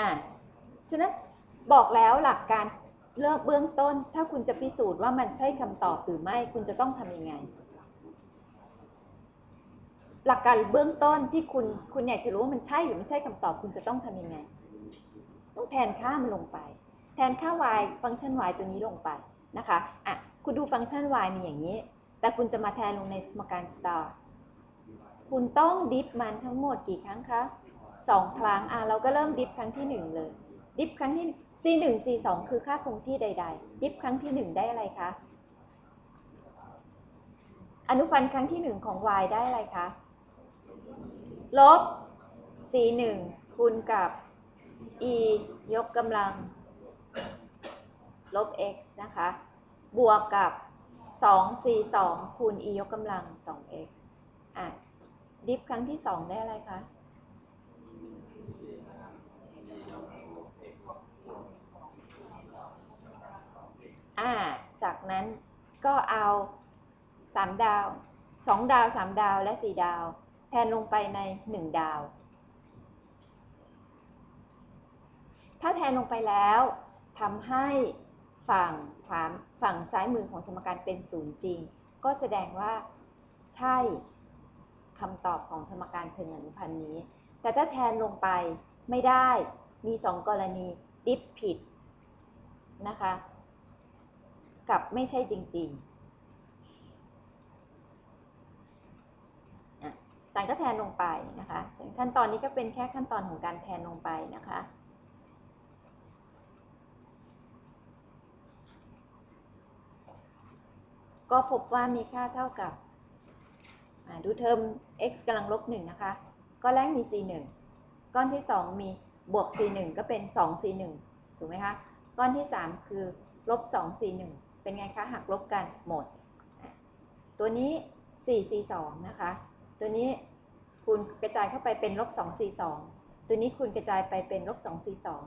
อ่าฉะนั้นบอกแล้วหลักการเลือกเบื้องต้น ถ้าคุณจะพิสูจน์ว่ามันใช่คำตอบหรือไม่ คุณจะต้องทำยังไง หลักการเบื้องต้นที่คุณคุณอยากจะรู้ว่ามันใช่หรือไม่ใช่คำตอบ คุณจะต้องทำยังไง ต้องแทนค่ามันลงไป แทนค่า y ฟังก์ชัน y ตัวนี้ลงไปนะคะอะคุณดูฟังก์ชัน y มีอย่างนี้ แต่คุณจะมาแทนลงในสมการ star คุณต้องดิฟมันทั้งหมดกี่ครั้งคะ สองครั้งอะเราก็เริ่มดิฟครั้งที่หนึ่งเลย ดิฟครั้งที่ c หนึ่ง c สองคือค่าคงที่ใด ๆ ดิฟครั้งที่หนึ่งได้อะไรคะอนุพันธ์ครั้งที่หนึ่งของ y ได้อะไรคะลบ c หนึ่งคูณกับ e ยกกำลัง ลบ x นะคะ บวกกับ2 c 2คูณ e ยกกำลัง 2x อะดิฟครั้งที่สองได้อะไรคะ อ่า จากนั้นก็เอาสามดาวสองดาวสามดาวและสี่ดาว แทนลงไปในหนึ่งดาว ถ้าแทนลงไปแล้วทำให้ฝั่งขวาฝั่งซ้ายมือของสมการเป็นศูนย์จริง ก็แสดงว่าใช่คำตอบของสมการเชิงอนุพันธ์นี้ แต่ถ้าแทนลงไปไม่ได้มีสองกรณีดิฟผิดนะคะ กับไม่ใช่จริงๆอาจารย์ก็แทนลงไปนะคะขั้นตอนนี้ก็เป็นแค่ขั้นตอนของการแทนลงไปนะคะ ก็พบว่ามีค่าเท่ากับดูเทอม x กำลังลบหนึ่งนะคะ ก้อนแรกมี c หนึ่งก้อนที่สองมีบวก c หนึ่งก็เป็นสอง c หนึ่งถูกไหมคะ ก้อนที่สามคือลบสอง c หนึ่งเป็นไงคะหักลบกันหมด ตัวนี้สี่ c สองนะคะ ตัวนี้คูณกระจายเข้าไปเป็นลบสอง c สองตัวนี้คูณกระจายไปเป็นลบสอง c สอง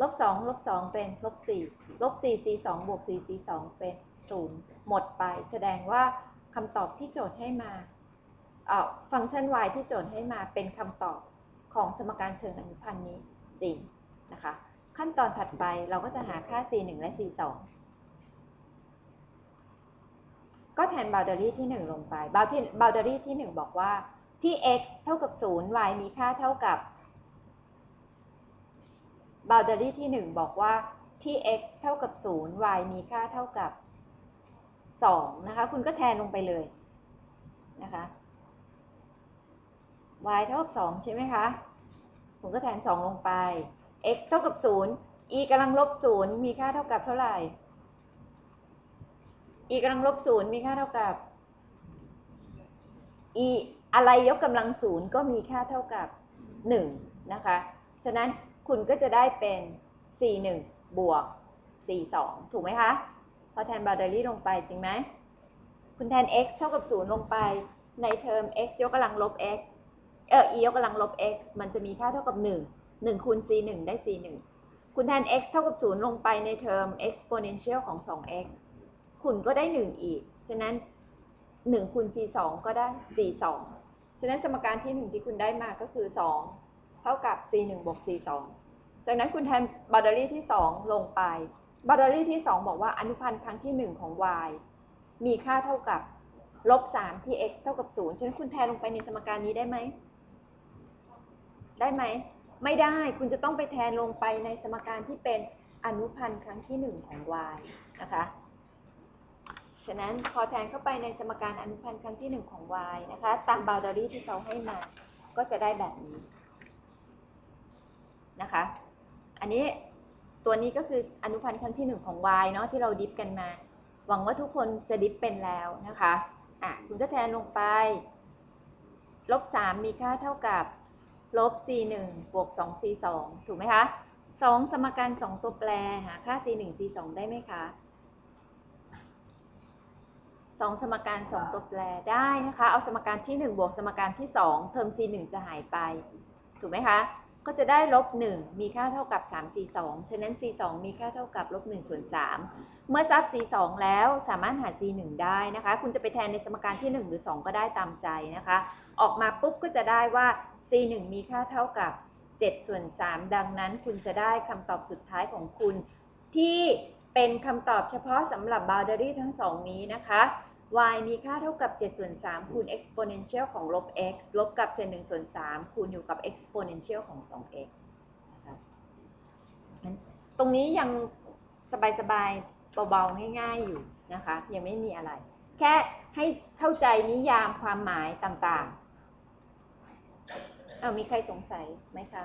ลบสองลบสองเป็นลบสี่ลบสี่ c สองบวกสี่ c สองเป็นศูนย์หมดไป แสดงว่าคำตอบที่โจทย์ให้มา ฟังก์ชัน y ที่โจทย์ให้มาเป็นคำตอบของสมการเชิงอนุพันธ์นี้จริงนะคะ ขั้นตอนถัดไปเราก็จะหาค่า c 1และ c 2ก็แทน boundary ที่ 1 ลงไป boundary ที่ 1 บอกว่าที่ x เท่ากับ 0 y มีค่าเท่ากับ boundary ที่ 1 บอกว่าที่ x เท่ากับ 0 y มีค่าเท่ากับ 2 นะคะ คุณก็แทนลงไปเลยนะคะ y เท่ากับ2ใช่ไหมคะ ผมก็แทน 2 ลงไป x เท่ากับ 0 e กำลังลบ 0 มีค่าเท่ากับเท่าไหร่ e กำลังลบ 0 มีค่าเท่ากับ e อะไรยกกำลัง 0 ก็มีค่าเท่ากับ 1 นะคะ ฉะนั้นคุณก็จะได้เป็น 4 1 บวก 4 2 ถูกไหมคะ พอแทนบาร์เดอรี่ลงไปจริงไหม คุณแทน x เท่ากับ 0 ลงไป ในเทอม x ยกกำลังลบ x เออ e ยกกำลังลบ x มันจะมีค่าเท่ากับ 1 1คูณ c 1ได้ c 1คุณแทน x เท่ากับ 0 ลงไปในเทอม exponential ของ 2x คุณก็ได้ 1 อีก ฉะนั้น 1คูณ c 2ก็ได้ c 2ฉะนั้นสมการที่ 1 ที่คุณได้มาก็คือ 2 เท่ากับ c 1บวก c 2จากนั้นคุณแทน boundary ที่ 2 ลงไป boundary ที่ 2 บอกว่าอนุพันธ์ครั้งที่ 1 ของ y มีค่าเท่ากับลบ3ที่ x เท่ากับ 0 ฉะนั้นคุณแทนลงไปในสมการนี้ได้ไหม ได้ไหม ไม่ได้คุณจะต้องไปแทนลงไปในสมการที่เป็นอนุพันธ์ครั้งที่หนึ่งของ y นะคะฉะนั้นพอแทนเข้าไปในสมการอนุพันธ์ครั้งที่หนึ่งของ y นะคะ ตาม boundary ที่เขาให้มา ก็จะได้แบบนี้นะคะ อันนี้ตัวนี้ก็คืออนุพันธ์ครั้งที่หนึ่งของ y เนาะที่เราดิฟกันมา หวังว่าทุกคนจะดิฟเป็นแล้วนะคะ อะ คุณก็แทนลงไป ลบสามมีค่าเท่ากับ ลบ c 1บวก2 c 2ถูกไหมคะ2สมการ2ตัวแปรหาค่า c 1 c 2ได้ไหมคะ2สมการ2ตัวแปรได้นะคะ เอาสมการที่1บวกสมการที่2เทอม c 1จะหายไป ถูกไหมคะ ก็จะได้ลบ1มีค่าเท่ากับ3 c 2ฉะนั้น c 2มีค่าเท่ากับลบ1ส่วน3เมื่อทราบ c 2แล้วสามารถหา c 1ได้นะคะ คุณจะไปแทนในสมการที่1หรือ2ก็ได้ตามใจนะคะ ออกมาปุ๊บก็จะได้ว่า c 1 มีค่าเท่ากับ 7 ส่วน 3 ดังนั้นคุณจะได้คำตอบสุดท้ายของคุณ ที่เป็นคำตอบเฉพาะสำหรับ boundary ทั้งสองนี้นะคะ y มีค่าเท่ากับ 7 ส่วน 3 คูณ exponential ของลบ x ลบกับเศษ1ส่วน 3 คูณอยู่กับ exponential ของ 2x นะคะตรงนี้ยังสบายๆเบาๆง่ายๆอยู่นะคะ ยังไม่มีอะไร แค่ให้เข้าใจนิยามความหมายต่างๆ อามีใครสงสัยไหมคะ